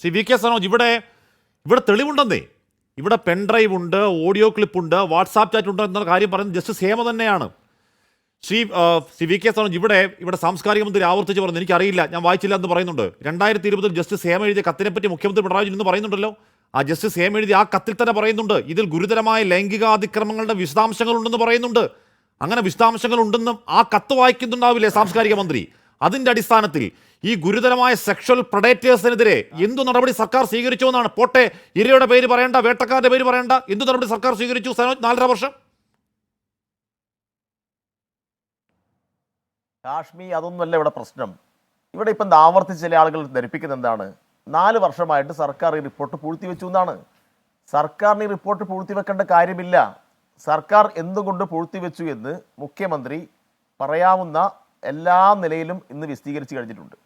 Shri V K Sanoj ഇവിടെ ഇവിടെ തെളിവുണ്ടെന്നേ. ഇവിടെ പെൻഡ്രൈവ് ഉണ്ട് ഓഡിയോ ക്ലിപ്പ് ഉണ്ട് വാട്സാപ്പ് ചാറ്റ് ഉണ്ട് എന്ന കാര്യം പറയുന്നത് ജസ്റ്റ് സേമ തന്നെയാണ്. Shri C V K Sanoj ഇവിടെ ഇവിടെ സാംസ്കാരിക മന്ത്രി ആവർത്തിച്ച് പറഞ്ഞു എനിക്കറിയില്ല ഞാൻ വായിച്ചില്ല എന്ന് പറയുന്നുണ്ട്. രണ്ടായിരത്തി ഇരുപതിൽ ജസ്റ്റിസ് ഹേമ എഴുതിയ കത്തിനെ പറ്റി മുഖ്യമന്ത്രി പിണറായി വിജയൻ എന്ന് പറയുന്നുണ്ടല്ലോ. ആ ജസ്റ്റ് സേമ എഴുതി ആ കത്തിൽ തന്നെ പറയുന്നുണ്ട്. ഇതിൽ ഗുരുതരമായ ലൈംഗികാതിക്രമങ്ങളുടെ വിശദാംശങ്ങളുണ്ടെന്ന് പറയുന്നുണ്ട്. അങ്ങനെ വിശദാംശങ്ങൾ ഉണ്ടെന്നും ആ കത്ത് വായിക്കുന്നുണ്ടാവില്ലേ സാംസ്കാരിക മന്ത്രി? അതിന്റെ അടിസ്ഥാനത്തിൽ ഈ ഗുരുതരമായ സെക്ഷൽ പ്രൊഡേറ്റേഴ്സിനെതിരെ എന്തു നടപടി സർക്കാർ സ്വീകരിച്ചു എന്നാണ്? പോട്ടെ ഇരയുടെ പേര് പറയേണ്ട വേട്ടക്കാരുടെ പേര് പറയേണ്ട എന്തു നടപടി സർക്കാർ സ്വീകരിച്ചു നാലര വർഷം? കാശ്മീർ അതൊന്നുമല്ല ഇവിടെ പ്രശ്നം. ഇവിടെ ഇപ്പം ആവർത്തിച്ച് ചില ആളുകൾ ധരിപ്പിക്കുന്നത് എന്താണ്? നാല് വർഷമായിട്ട് സർക്കാർ ഈ റിപ്പോർട്ട് പൂഴ്ത്തി വെച്ചു എന്നാണ്. സർക്കാരിന് ഈ റിപ്പോർട്ട് പൂഴ്ത്തി വെക്കേണ്ട കാര്യമില്ല. സർക്കാർ എന്തുകൊണ്ട് പൂഴ്ത്തിവെച്ചു എന്ന് മുഖ്യമന്ത്രി പറയാവുന്ന എല്ലാ നിലയിലും ഇന്ന് വിശദീകരിച്ച് കഴിഞ്ഞിട്ടുണ്ട്.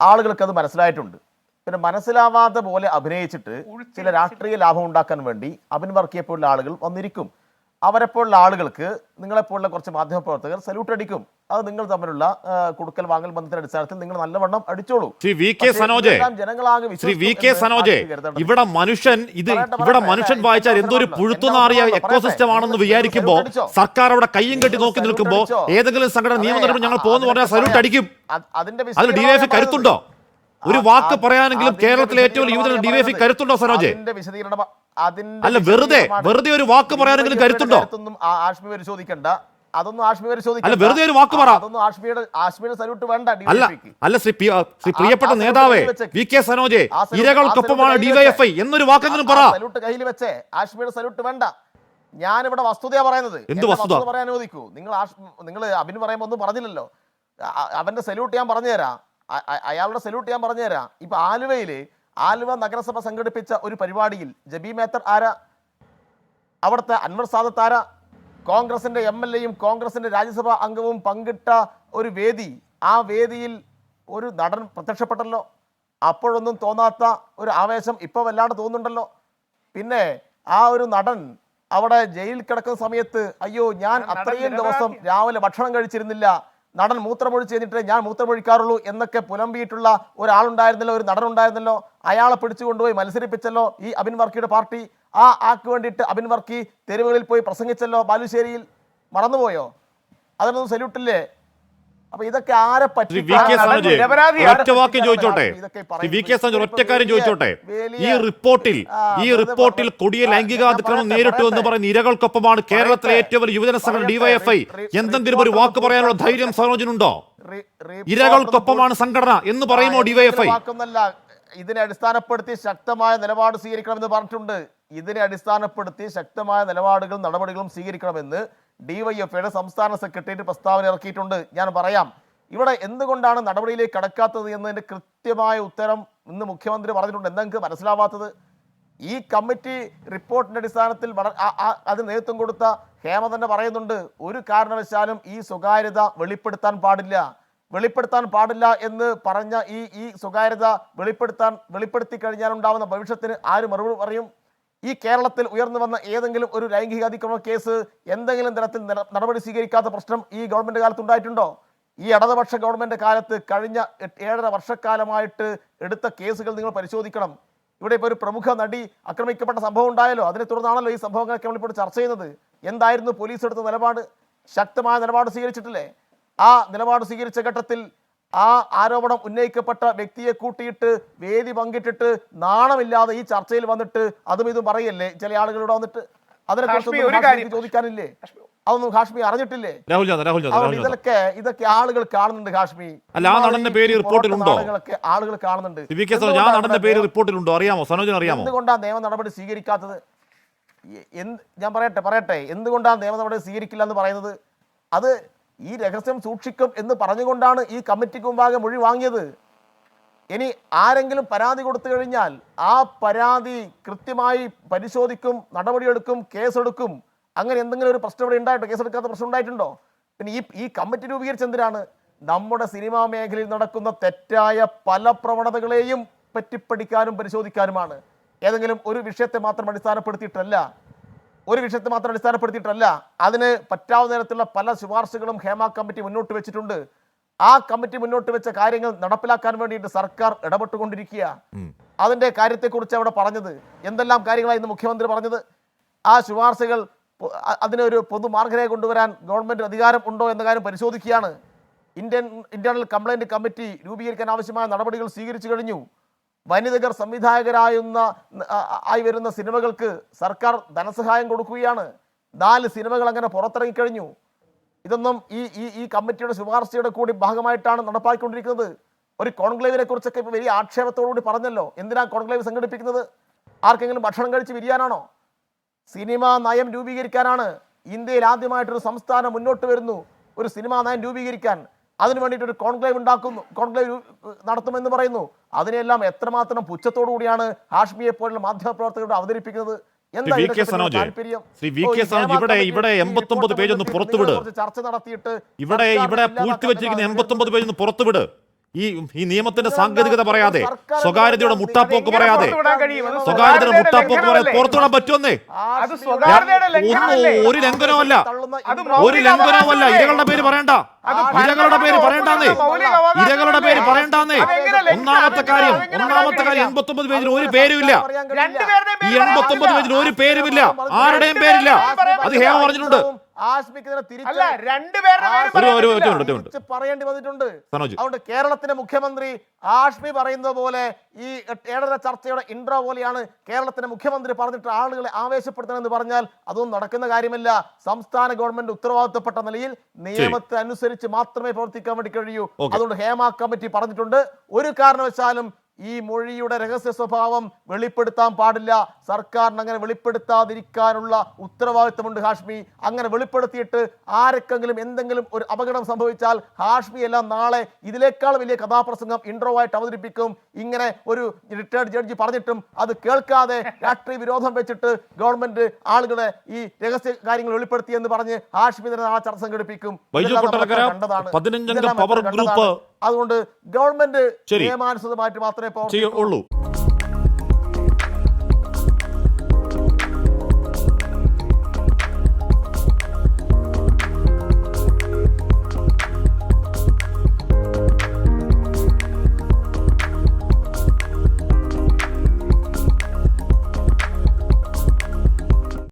ആളുകൾക്ക് അത് മനസ്സിലായിട്ടുണ്ട്. പിന്നെ മനസ്സിലാവാത്ത പോലെ അഭിനയിച്ചിട്ട് ചില രാഷ്ട്രീയ ലാഭം ഉണ്ടാക്കാൻ വേണ്ടി അഭിൻ വർക്കിയെ പോലുള്ള ആളുകൾ വന്നിരിക്കും. അവരെപ്പോലുള്ള ആളുകൾക്ക് നിങ്ങളെപ്പോലുള്ള കുറച്ച് മാധ്യമപ്രവർത്തകർ സല്യൂട്ട് അടിക്കും അത് നിങ്ങൾ തമ്മിലുള്ള കൊടുക്കൽ വാങ്ങൽ ബന്ധത്തിന്റെ അടിസ്ഥാനത്തിൽ നിങ്ങൾ നല്ലവണ്ണം അടിച്ചോളൂ ശ്രീ വി കെ സനോജെ ശ്രീ വി കെ സനോജെ. ഇവിടെ മനുഷ്യൻ ഇത് ഇവിടെ മനുഷ്യൻ വായിച്ചാൽ എന്തൊരു. പുഴുത്തുനാറിയ എക്കോസിസ്റ്റം ആണെന്ന്. വിചാരിക്കുമ്പോൾ സർക്കാർ അവിടെ കയ്യും കെട്ടി നോക്കി നിൽക്കുമ്പോൾ ഏതെങ്കിലും സംഘടന നിയമം അതെ, ഞങ്ങൾ പോകുന്നു പറഞ്ഞാൽ സല്യൂട്ട് അടിക്കും അതിന്റെ അതിൽ ഡിവൈഎഫ് കരുത്തുണ്ടോ ഒരു വാക്ക് പറയാനെങ്കിലും കേരളത്തിലെ ഏറ്റവും യുവജന ഡിവൈഎഫ്. കരുത്തുണ്ടോ സനോജെ വിശദീകരണം അല്ല, വെറുതെ- വെറുതെ ഒരു വാക്ക് പറയാനെങ്കിലും കരുത്തുണ്ടോ? ആഷ്മി പരിശോധിക്കണ്ട. അതൊന്നും ആഷ്മി പരിശോധിക്കണ്ട. അല്ല, വെറുതെ ഒരു വാക്ക് പറ. അതൊന്നും ആഷ്മിയുടെ ആഷ്മിയുടെ സല്യൂട്ട് വേണ്ട അല്ല അല്ല ശ്രീ പ്രിയപ്പെട്ട നേതാവേ. വി കെ സനോജെ ഇരകൾക്കൊപ്പമാണ് ഡിവൈഎഫ്ഐ എന്നൊരു വാക്കെങ്കിലും പറ. സല്യൂട്ട് കയ്യിൽ വെച്ചേ ആഷ്മിയുടെ സല്യൂട്ട് വേണ്ട. ഞാനിവിടെ വസ്തുതയാ പറയുന്നത്. എന്ത് വസ്തുത? പറയാൻ അനുവദിക്കൂ. നിങ്ങൾ നിങ്ങൾ അഭിൻ പറയുമ്പോൾ ഒന്നും പറഞ്ഞില്ലല്ലോ. അവന്റെ സല്യൂട്ട് ഞാൻ പറഞ്ഞുതരാം. അയാളുടെ സല്യൂട്ട് ഞാൻ പറഞ്ഞുതരാം. ഇപ്പൊ ആലുവയിൽ ആലുവ നഗരസഭ സംഘടിപ്പിച്ച ഒരു പരിപാടിയിൽ ജബി മേത്തർ ആര? അവിടുത്തെ അൻവർ സാദത്ത് ആര? കോൺഗ്രസിന്റെ എം എൽ എയും കോൺഗ്രസിന്റെ രാജ്യസഭാ അംഗവും പങ്കിട്ട ഒരു വേദി. ആ വേദിയിൽ ഒരു നടൻ പ്രത്യക്ഷപ്പെട്ടല്ലോ. അപ്പോഴൊന്നും തോന്നാത്ത ഒരു ആവേശം ഇപ്പൊ വല്ലാണ്ട് തോന്നുന്നുണ്ടല്ലോ. പിന്നെ ആ ഒരു നടൻ അവിടെ ജയിലിൽ കിടക്കുന്ന സമയത്ത് അയ്യോ ഞാൻ അത്രയും ദിവസം രാവിലെ ഭക്ഷണം കഴിച്ചിരുന്നില്ല. നടൻ മൂത്രമൊഴിച്ച് കഴിഞ്ഞിട്ട് ഞാൻ മൂത്രമൊഴിക്കാറുള്ളൂ എന്നൊക്കെ പുലമ്പിയിട്ടുള്ള ഒരാളുണ്ടായിരുന്നല്ലോ ഒരു നടൻ ഉണ്ടായിരുന്നല്ലോ അയാളെ പിടിച്ചുകൊണ്ടുപോയി മത്സരിപ്പിച്ചല്ലോ ഈ അബിൻ വർക്കിയുടെ പാർട്ടി. ആ ആക്ക് വേണ്ടിയിട്ട് അബിൻ വർക്കി തെരുവുകളിൽ പോയി പ്രസംഗിച്ചല്ലോ ബാലുശ്ശേരിയിൽ. മറന്നുപോയോ? അതിനൊന്നും സല്യൂട്ടില്ലേ അപ്പൊ ഇതൊക്കെ ആരെ ആരെ ഒറ്റ വാക്യം ചോദിച്ചോട്ടെ? ഈ വി കെ പറയുന്നത്? സനോജ് ഒറ്റ കാര്യം വലിയ- ചോദിച്ചോട്ടെ? ഈ റിപ്പോർട്ടിൽ ഈ റിപ്പോർട്ടിൽ കൊടിയ ലൈംഗികാതിക്രമം നേരിട്ടു എന്ന്. പറയുന്ന ഇരകൾക്കൊപ്പമാണ് കേരളത്തിലെ ഏറ്റവും വലിയ യുവജന സംഘടന. ഡിവൈഎഫ്ഐ എന്തെങ്കിലും ഒരു വാക്ക് പറയാനുള്ള ധൈര്യം റി- ഇരകൾക്കൊപ്പമാണ് സംഘടന എന്ന് പറയുമോ ഡിവൈഎഫ്ഐ ഇതിനെ അടിസ്ഥാനപ്പെടുത്തി ശക്തമായ നിലപാട് സ്വീകരിക്കണമെന്ന് പറഞ്ഞിട്ടുണ്ട്. ഇതിനെ അടിസ്ഥാനപ്പെടുത്തി ശക്തമായ നിലപാടുകളും നടപടികളും സ്വീകരിക്കണമെന്ന് ഡിവൈഎഫ്ഐയുടെ സംസ്ഥാന സെക്രട്ടേറിയറ്റ് പ്രസ്താവന ഇറക്കിയിട്ടുണ്ട്. ഞാൻ പറയാം ഇവിടെ എന്തുകൊണ്ടാണ് നടപടിയിലേക്ക് കടക്കാത്തത് എന്നതിന്റെ കൃത്യമായ ഉത്തരം ഇന്ന് മുഖ്യമന്ത്രി പറഞ്ഞിട്ടുണ്ട്. എന്താ മനസ്സിലാവാത്തത്? ഈ കമ്മിറ്റി റിപ്പോർട്ടിന്റെ അടിസ്ഥാനത്തിൽ അതിന് നേതൃത്വം കൊടുത്ത ഹേമ തന്നെ പറയുന്നുണ്ട് ഒരു കാരണവശാലും ഈ സ്വകാര്യത വെളിപ്പെടുത്താൻ പാടില്ല. വെളിപ്പെടുത്താൻ പാടില്ല എന്ന് പറഞ്ഞ ഈ ഈ സ്വകാര്യത വെളിപ്പെടുത്താൻ വെളിപ്പെടുത്തി കഴിഞ്ഞാൽ ഉണ്ടാവുന്ന ഭവിഷ്യത്തിന് ആര് മറുപടി പറയും? ഈ കേരളത്തിൽ ഉയർന്നു വന്ന ഏതെങ്കിലും ഒരു ലൈംഗിക അതിക്രമ കേസ് എന്തെങ്കിലും തരത്തിൽ നടപടി സ്വീകരിക്കാത്ത പ്രശ്നം ഈ ഗവൺമെന്റ് കാലത്ത് ഉണ്ടായിട്ടുണ്ടോ ഈ ഇടതുപക്ഷ ഗവൺമെന്റ് കാലത്ത് കഴിഞ്ഞ ഏഴര വർഷക്കാലമായിട്ട് എടുത്ത കേസുകൾ നിങ്ങൾ പരിശോധിക്കണം. ഇവിടെ ഇപ്പോൾ ഒരു പ്രമുഖ നടി ആക്രമിക്കപ്പെട്ട സംഭവം ഉണ്ടായല്ലോ. അതിനെ തുടർന്നാണല്ലോ ഈ സംഭവങ്ങളൊക്കെ നമ്മളിപ്പോൾ ചർച്ച ചെയ്യുന്നത്. എന്തായിരുന്നു പോലീസ് എടുത്ത നിലപാട്? ശക്തമായ നിലപാട് സ്വീകരിച്ചിട്ടില്ലേ? ആ നിലപാട് സ്വീകരിച്ച ഘട്ടത്തിൽ ആ ആരോപണം ഉന്നയിക്കപ്പെട്ട വ്യക്തിയെ കൂട്ടിയിട്ട് വേദി പങ്കിട്ടിട്ട് നാണമില്ലാതെ ഈ ചർച്ചയിൽ വന്നിട്ട് അതും ഇതും പറയല്ലേ? ചില ആളുകളിവിടെ വന്നിട്ട് അതിനെ ഹാഷ്മി, ഒരു കുറിച്ച് കാര്യം- ചോദിക്കാനില്ലേ? അതൊന്നും ഹാഷ്മി അറിഞ്ഞിട്ടില്ലേ? ഇതൊക്കെ ഇതൊക്കെ ആളുകൾ കാണുന്നുണ്ട് ഹാഷ്മി. അല്ല, ആ നടന്റെ പേര് റിപ്പോർട്ടിലുണ്ടോ? ആളുകൾ കാണുന്നുണ്ട്. നടന്റെ പേര് റിപ്പോർട്ടിലുണ്ടോ? അറിയാമോ? സനോജൻ അറിയാമോ? എന്തുകൊണ്ടാണ് നിയമ നടപടി സ്വീകരിക്കാത്തത്? എന്ത് ഞാൻ പറയട്ടെ പറയട്ടെ. എന്തുകൊണ്ടാണ് നിയമ നടപടി സ്വീകരിക്കില്ല എന്ന് പറയുന്നത്? അത് ഈ രഹസ്യം സൂക്ഷിക്കും എന്ന് പറഞ്ഞുകൊണ്ടാണ് ഈ കമ്മിറ്റിക്ക് മുമ്പാകെ മൊഴി വാങ്ങിയത്. ഇനി ആരെങ്കിലും പരാതി കൊടുത്തു കഴിഞ്ഞാൽ ആ പരാതി കൃത്യമായി പരിശോധിക്കും നടപടിയെടുക്കും കേസെടുക്കും. അങ്ങനെ എന്തെങ്കിലും ഒരു പ്രശ്നം ഇവിടെ ഉണ്ടായിട്ടോ? കേസെടുക്കാത്ത പ്രശ്നം ഉണ്ടായിട്ടുണ്ടോ? പിന്നെ ഈ ഈ കമ്മിറ്റി രൂപീകരിച്ച എന്തിനാണ്? നമ്മുടെ സിനിമാ മേഖലയിൽ നടക്കുന്ന തെറ്റായ പല പ്രവണതകളെയും പറ്റിപ്പടിക്കാനും പരിശോധിക്കാനുമാണ്. ഏതെങ്കിലും ഒരു വിഷയത്തെ മാത്രം അടിസ്ഥാനപ്പെടുത്തിയിട്ടല്ല ഒരു വിഷയത്തെ മാത്രം അടിസ്ഥാനപ്പെടുത്തിയിട്ടല്ല അതിന് പറ്റാവുന്ന തരത്തിലുള്ള പല ശുപാർശകളും ഹേമ കമ്മിറ്റി മുന്നോട്ട് വെച്ചിട്ടുണ്ട്. ആ കമ്മിറ്റി മുന്നോട്ട് വെച്ച കാര്യങ്ങൾ നടപ്പിലാക്കാൻ വേണ്ടിയിട്ട് സർക്കാർ ഇടപെട്ടുകൊണ്ടിരിക്കുക. അതിന്റെ കാര്യത്തെക്കുറിച്ച് അവിടെ പറഞ്ഞത് എന്തെല്ലാം കാര്യങ്ങളായിരുന്നു മുഖ്യമന്ത്രി പറഞ്ഞത്? ആ ശുപാർശകൾ അതിനൊരു പൊതുമാർഗരേഖ കൊണ്ടുവരാൻ ഗവൺമെന്റ് അധികാരം ഉണ്ടോ എന്ന കാര്യം പരിശോധിക്കുകയാണ്. ഇന്ത്യൻ ഇന്റേണൽ കംപ്ലൈന്റ് കമ്മിറ്റി രൂപീകരിക്കാൻ ആവശ്യമായ നടപടികൾ സ്വീകരിച്ചു കഴിഞ്ഞു. വനിതകർ സംവിധായകരായുന്ന ആയി വരുന്ന സിനിമകൾക്ക് സർക്കാർ ധനസഹായം കൊടുക്കുകയാണ്. നാല് സിനിമകൾ അങ്ങനെ പുറത്തിറങ്ങിക്കഴിഞ്ഞു. ഇതൊന്നും ഈ ഈ ഈ കമ്മിറ്റിയുടെ ശുപാർശയുടെ കൂടി ഭാഗമായിട്ടാണ് നടപ്പാക്കിക്കൊണ്ടിരിക്കുന്നത്. ഒരു കോൺക്ലേവിനെ കുറിച്ചൊക്കെ ഇപ്പോൾ വലിയ ആക്ഷേപത്തോടുകൂടി പറഞ്ഞല്ലോ. എന്തിനാണ് കോൺക്ലേവ് സംഘടിപ്പിക്കുന്നത്? ആർക്കെങ്കിലും ഭക്ഷണം കഴിച്ച് വിരിയാനാണോ സിനിമ നയം രൂപീകരിക്കാനാണ് ഇന്ത്യയിൽ ആദ്യമായിട്ടൊരു സംസ്ഥാനം മുന്നോട്ട് വരുന്നു. ഒരു സിനിമാ നയം രൂപീകരിക്കാൻ. അതിനു വേണ്ടിയിട്ട് ഒരു കോൺക്ലേവ് ഉണ്ടാക്കുന്നു കോൺക്ലേവ് നടത്തുമെന്ന് പറയുന്നു. അതിനെല്ലാം എത്രമാത്രം പുച്ഛത്തോടു കൂടിയാണ് ഹാഷ്മിയെ പോലുള്ള മാധ്യമപ്രവർത്തകരോട് അവതരിപ്പിക്കുന്നത് ഇവിടെ ഇവിടെ ഈ 89 പേജ് ഒന്ന് പുറത്തുവിട്. ചർച്ച നടത്തിയിട്ട് ഇവിടെ ഇവിടെ പൂഴ്ത്തി വെച്ചിരിക്കുന്ന എൺപത്തി ഒമ്പത് പേജ് ഒന്ന് പുറത്തുവിട്. ഈ ഈ നിയമത്തിന്റെ? സാങ്കേതികത പറയാതെ സ്വകാര്യതയുടെ? മുട്ടാപ്പോക്ക് പറയാതെ സ്വകാര്യതയുടെ മുട്ടാപ്പോക്ക് പറയാതെ? പുറത്തുവിടാൻ പറ്റുമെന്നേ? ഒന്നും ഒരു ലംഘനമല്ല അത് ഒരു ലംഘനവുമല്ല. ഇരകളുടെ പേര് പറയണ്ട. അത് ഇരകളുടെ പേര് പറയണ്ടെന്നേ. ഇരകളുടെ പേര് പറയണ്ടെന്നേ. ഒന്നാമത്തെ കാര്യം ഒന്നാമത്തെ കാര്യം എൺപത്തി എൺപത്തൊമ്പത് പേജിൽ ഒരു പേരുമില്ല. ഈ എൺപത്തി ഒമ്പത് എൺപത്തൊമ്പത് പേജിൽ ഒരു പേരുമില്ല. ആരുടെയും പേരില്ല. അത്. ഹേമ പറഞ്ഞിട്ടുണ്ട്. തിരിച്ച് പറയേണ്ടി വന്നിട്ടുണ്ട്. അതുകൊണ്ട് കേരളത്തിന്റെ മുഖ്യമന്ത്രി ആഷ്മി പറയുന്നത് പോലെ ഈ ഏഴര ചർച്ചയുടെ ഇൻട്രോ പോലെയാണ് കേരളത്തിന്റെ മുഖ്യമന്ത്രി പറഞ്ഞിട്ട് ആളുകളെ ആവേശപ്പെടുത്തണമെന്ന് പറഞ്ഞാൽ അതൊന്നും നടക്കുന്ന കാര്യമല്ല. സംസ്ഥാന ഗവൺമെന്റ് ഉത്തരവാദിത്തപ്പെട്ട നിലയിൽ നിയമത്തെ അനുസരിച്ച് മാത്രമേ പ്രവർത്തിക്കാൻ വേണ്ടി കഴിയൂ. അതുകൊണ്ട് ഹേമ കമ്മിറ്റി പറഞ്ഞിട്ടുണ്ട്. ഒരു കാരണവശാലും ഈ മൊഴിയുടെ രഹസ്യ സ്വഭാവം വെളിപ്പെടുത്താൻ പാടില്ല സർക്കാരിന് അങ്ങനെ വെളിപ്പെടുത്താതിരിക്കാനുള്ള ഉത്തരവാദിത്തമുണ്ട് ഹാഷ്മി അങ്ങനെ വെളിപ്പെടുത്തിയിട്ട് ആർക്കെങ്കിലും എന്തെങ്കിലും ഒരു അപകടം സംഭവിച്ചാൽ ഹാഷ്മി എല്ലാം നാളെ ഇതിനേക്കാൾ വലിയ കഥാപ്രസംഗം ഇൻട്രോ ആയിട്ട് അവതരിപ്പിക്കും ഇങ്ങനെ ഒരു റിട്ടയർഡ് ജഡ്ജി പറഞ്ഞിട്ടും അത് കേൾക്കാതെ രാഷ്ട്രീയ വിരോധം വെച്ചിട്ട് ഗവൺമെന്റ് ആളുകളെ ഈ രഹസ്യ കാര്യങ്ങൾ വെളിപ്പെടുത്തി എന്ന് പറഞ്ഞ് ഹാഷ്മി തന്നെ നാളെ ചർച്ച സംഘടിപ്പിക്കും. പതിനഞ്ചംഗ പവർ ഗ്രൂപ്പ്. അതുകൊണ്ട് ഗവൺമെന്റ്. നിയമാനുസൃതമായിട്ട് മാത്രമേ ഉള്ളൂ